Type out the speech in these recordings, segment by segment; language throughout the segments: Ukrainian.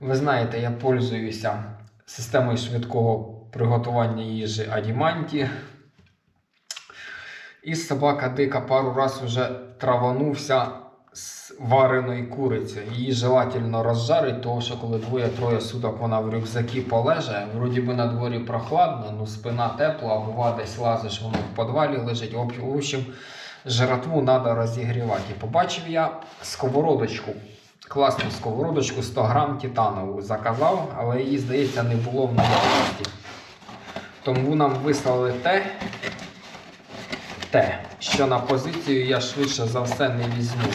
Ви знаєте, я пользуюся системою швидкого приготування їжі Адіманті. І собака дика пару раз вже траванувся з вареної куриці. Її желательно розжарить, тому що коли двоє-троє суток вона в рюкзакі полеже, вроді би на дворі прохладно, ну спина тепла, а бува десь лазиш, воно в підвалі лежить. В общем, жратву треба розігрівати. І побачив я сковородочку. Класну сковородочку 100 грам титанову заказав, але її, здається, не було в наявності. Тому нам вислали те, те, що на позицію я швидше за все не візьму.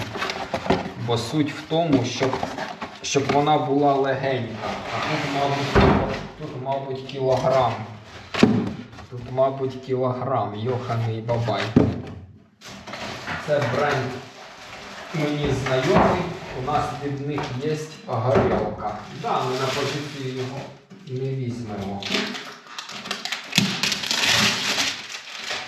Бо суть в тому, щоб, щоб вона була легенька. А тут, мабуть, тут, мабуть, кілограм. Тут, мабуть, кілограм. Йоханий бабай. Це бренд мені знайомий. У нас від них є горілка. Да, ми на позицію його не візьмемо.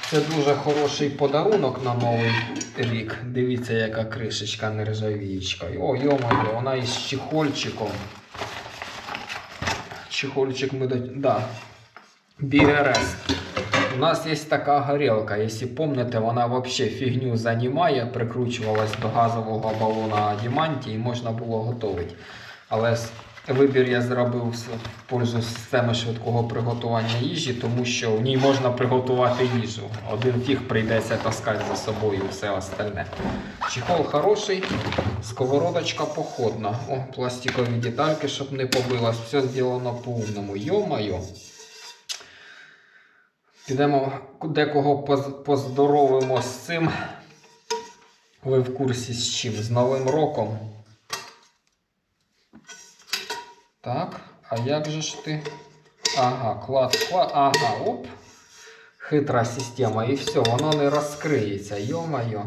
Це дуже хороший подарунок на новий рік. Дивіться, яка кришечка нержавіючка. О, йомаю, вона із чехольчиком. Чехольчик ми до. Да. BRS. У нас є така горілка. Якщо пам'ятаєте, вона взагалі фігню займає, прикручувалась до газового балона Адіманті і можна було готувати. Але вибір я зробив в пользу системи швидкого приготування їжі, тому що в ній можна приготувати їжу. Один тіг прийдеться таскати за собою все остальне. Чехол хороший, сковородочка походна. О, пластикові детальки, щоб не побилось. Все зроблено по-умному. Йо-моє. Підемо декого поздоровимо з цим. Ви в курсі з чим? З Новим роком. Так, а як же ж ти? Ага, клад, клад, ага, оп. Хитра система. І все, воно не розкриється. Йо-моє.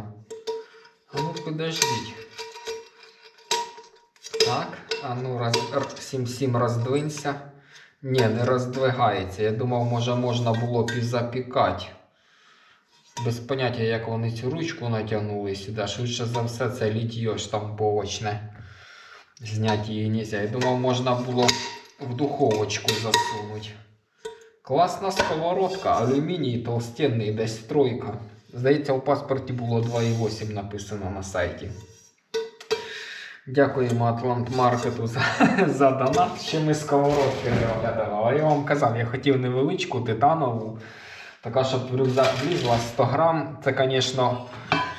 А ну подождіть. Так, а ну роз... р- сім-сім роздвинься. Ні, не роздвигається. Я думав, може можна було б і запікати. Без поняття, як вони цю ручку натягнули сюди. Швидше за все, це літьо штамповочне. Зняти її нельзя. Я думав, можна було в духовочку засунути. Класна сковородка, алюміній толстенний, десь тройка. Здається, у паспорті було 2,8 написано на сайті. Дякуємо Атлант Маркету за, за донат. Ще ми сковородки не оглядали. А я вам казав, я хотів невеличку титанову. Така, щоб в рюкзак влізла 100 грам. Це, звісно,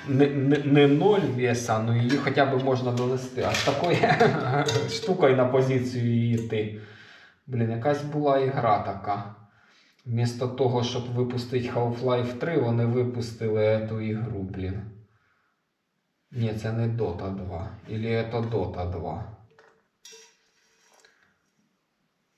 не, не, не ноль веса, ну її хоча б можна донести. А з такою штукою на позицію йти. Блін, якась була ігра така. Вмісто того, щоб випустити Half-Life 3, вони випустили цю ігру, блін. Ні, це не Dota 2. Или це Dota 2.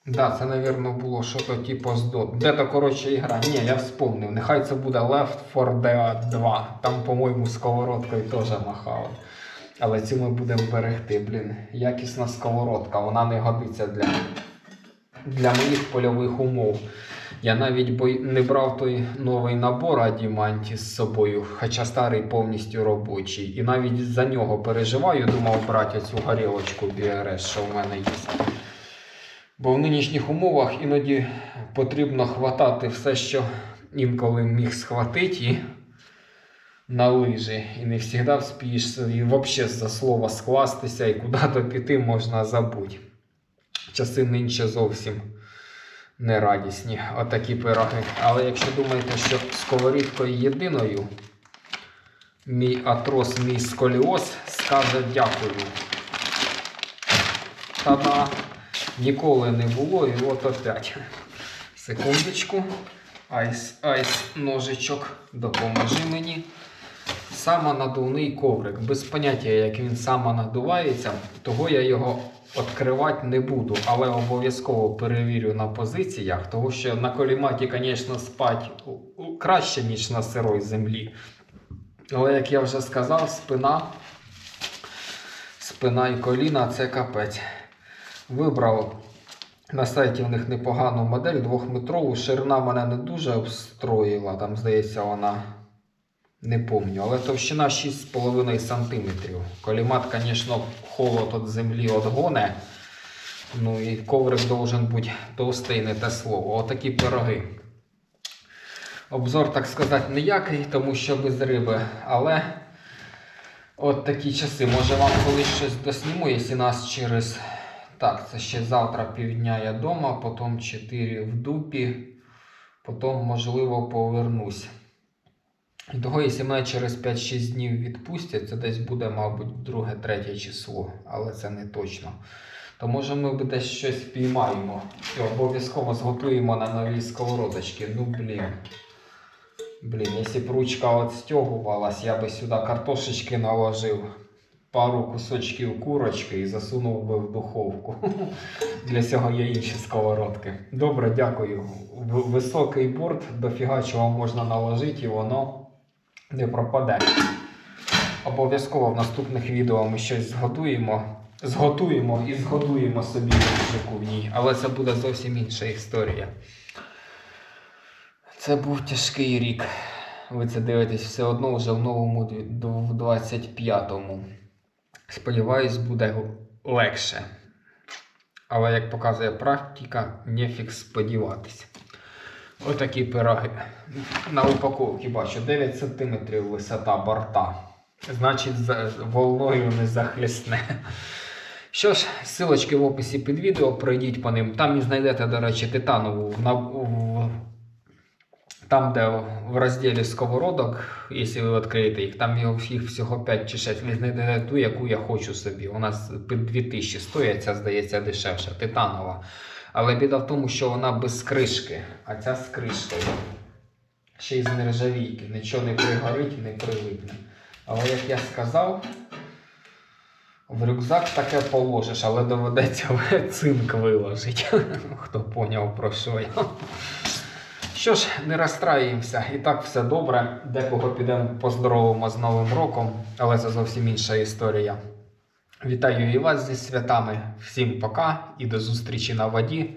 Да, це, напевно, було щось типу з Dota. Де то, коротше, ігра? Ні, я вспомнив. Нехай це буде Left 4 Dead 2. Там, по-моєму, сковородкою теж махали. Але цю ми будемо берегти, блін. Якісна сковородка, вона не годиться для, для моїх польових умов. Я навіть бой... не брав той новий набор Адіманті з собою, хоча старий повністю робочий. І навіть за нього переживаю, думав брати цю горілочку BRS, що в мене є. Бо в нинішніх умовах іноді потрібно хватати все, що інколи міг схватити на лижі. І не завжди вспієш і взагалі за слово скластися і куди-то піти можна забути. Часи нинче зовсім не радісні, отакі пироги. Але якщо думаєте, що сковорідкою єдиною мій атрос, мій сколіоз скаже дякую. Та-да! Ніколи не було, і от опять. Секундочку. Айс, айс, ножичок, допоможи мені. Самонадувний коврик. Без поняття, як він самонадувається, того я його відкривати не буду, але обов'язково перевірю на позиціях, тому що на коліматі, звісно, спати краще, ніж на сирой землі. Але, як я вже сказав, спина, спина і коліна це капець. Вибрав на сайті в них непогану модель двохметрову. Ширина мене не дуже обстроїла, там, здається, вона не помню, але товщина 6,5 см. Колімат, звісно, холод від землі одгоне. Ну і коврик должен бути товстий, не те слово. Отакі пироги. Обзор, так сказати, ніякий, тому що без риби, але от такі часи. Може вам колись щось досніму, якщо нас через. Так, це ще завтра півдня я вдома, потім 4 в дупі, потім, можливо, повернусь. Того, якщо мене через 5-6 днів відпустять, це десь буде, мабуть, 2-3 число, але це не точно. То може ми десь щось впіймаємо. І обов'язково зготуємо на нові сковородочки. Ну блін. Блін, якщо б ручка от я би сюди картошечки наложив, пару кусочків курочки і засунув би в духовку. Для цього є інші сковородки. Добре, дякую. Високий борт, дофіга чого можна наложити, і воно не пропаде. Обов'язково в наступних відео ми щось зготуємо. Зготуємо і згодуємо собі музику в ній, але це буде зовсім інша історія. Це був тяжкий рік. Ви це дивитесь все одно вже в новому дві- д- в 25-му. Сподіваюсь, буде легше. Але як показує практика, нефік сподіватись. Отакі пироги. На упаковці бачу 9 см висота борта. Значить, волною не захлісне. Що ж, силочки в описі під відео, пройдіть по ним. Там і знайдете, до речі, титанову там, де в розділі сковородок, якщо ви відкриєте їх, там їх всього 5 чи 6. Ви знайдете ту, яку я хочу собі. У нас під 2000 стоїть, ця здається дешевша, титанова. Але біда в тому, що вона без кришки, а ця з кришкою. Ще й з нержавійки. Нічого не пригорить, і не прилипне. Але як я сказав, в рюкзак таке положиш, але доведеться цинк виложити. Хто поняв про що я. Що ж, не розстраюємося. І так все добре. Декого підемо поздоровимо з Новим роком, але це зовсім інша історія. Вітаю і вас зі святами. Всім пока і до зустрічі на воді.